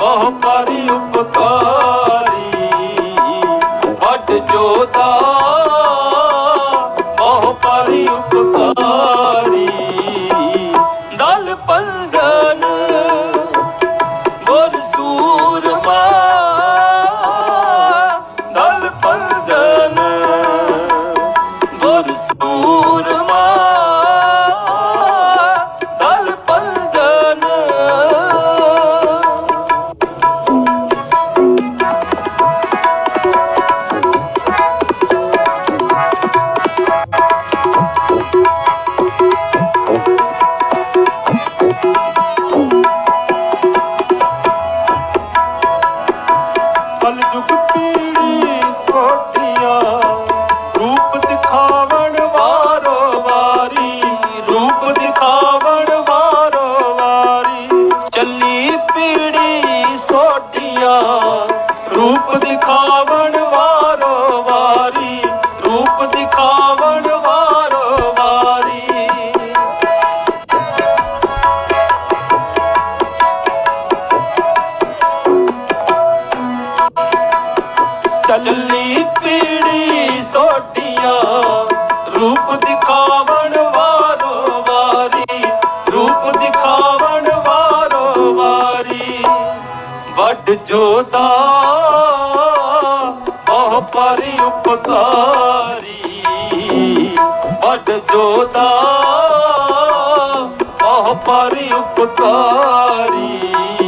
बहुरी what जोता ਪੀੜੀ ਰੂਪ ਦਿਖਾਵਣ ਵਾਰੋ ਵਾਰੀ ਰੂਪ ਦਿਖਾਵਣ ਵਾਰੋ ਵਾਰੀ। ਚੱਲੀ ਪੀੜੀ ਸੋਟੀਆਂ ਵੱਡ ਜੋਦਾ ਉਹ ਪਰੀ ਉਪਕਾਰੀ। ਵੱਡ ਜੋਦਾ ਉਹ ਪਰੀ ਉਪਕਾਰੀ।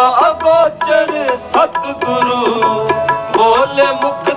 ਸੋਚਣ ਸਤਿਗੁਰੂ ਬੋਲੇ ਮੁਖ